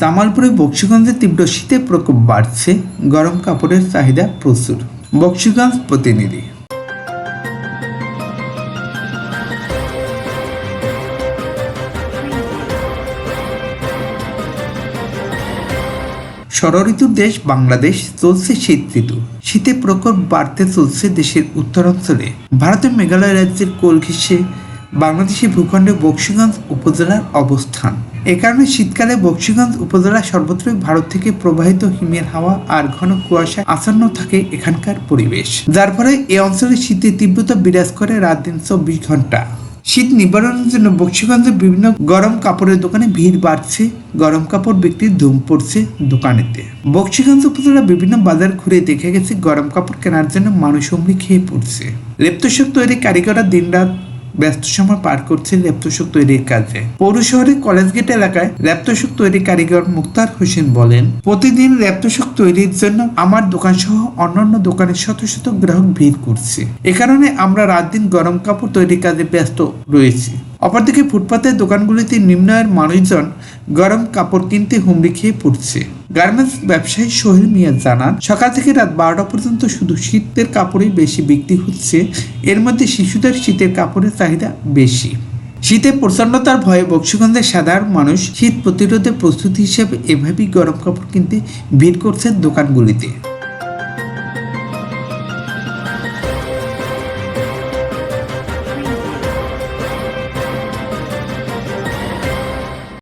জামালপুরে বক্সিগঞ্জে তীব্র শীতের প্রকোপ বাড়ছে, গরম কাপড়ের চাহিদা প্রচুর। বক্সিগঞ্জ প্রতিনিধি। ষড়ঋতুর দেশ বাংলাদেশ চলছে শীত ঋতু। শীতে প্রকোপ বাড়তে চলছে দেশের উত্তরাঞ্চলে। ভারতের মেঘালয় রাজ্যের কোল ঘেঁষে বাংলাদেশি ভূখণ্ডে বক্সিগঞ্জ উপজেলার অবস্থান। এ কারণে শীতকালে বক্সিগঞ্জ উপজেলা সর্বত্রই ভারত থেকে প্রবাহিত হিমের হাওয়া আর ঘন কুয়াশা আচ্ছন্ন থাকে এখানকার পরিবেশ। যার ফলে এই অঞ্চলে শীতের তীব্রতা বিরাজ করে রাত দিন চব্বিশ ঘণ্টা। শীত নিবারণের জন্য বক্সিগঞ্জে বিভিন্ন গরম কাপড়ের দোকানে ভিড় বাড়ছে। গরম কাপড় বিক্রির ধুম পড়ছে দোকানেতে। বক্সিগঞ্জ উপজেলা বিভিন্ন বাজার ঘুরে দেখে গেছে গরম কাপড় কেনার জন্য মানুষ হুমড়ি খেয়ে পড়ছে। লেপ্তশোক তৈরি কারিগররা দিনরাত ব্যস্ত সময় পার করছে ল্যাপটপ তৈরির কাজে। পৌর কলেজ গেট এলাকায় ল্যাপটপ তৈরি কারিগর মুক্তার হোসেন বলেন, প্রতিদিন ল্যাপটপ তৈরির জন্য আমার দোকান সহ অন্যান্য দোকানের শত শত গ্রাহক ভিড় করছে। এ কারণে আমরা রাত দিন গরম কাপড় তৈরির কাজে ব্যস্ত রয়েছি। অপরদিকে ফুটপাতের দোকানগুলিতে নিম্ন আয়ের মানুষজন গরম কাপড় কিনতে হুমড়ি খেয়ে পড়ছে। গার্মেন্টস ব্যবসায়ী সোহেল মিয়া জানান, সকাল থেকে রাত বারোটা পর্যন্ত শুধু শীতের কাপড়ই বেশি বিক্রি হচ্ছে, এর মধ্যে শিশুদের শীতের কাপড়ের চাহিদা বেশি। শীতে প্রচন্ডতার ভয়ে বক্সিগঞ্জের সাধারণ মানুষ শীত প্রতিরোধে প্রস্তুতি হিসেবে এভাবেই গরম কাপড় কিনতে ভিড় করছে দোকানগুলিতে।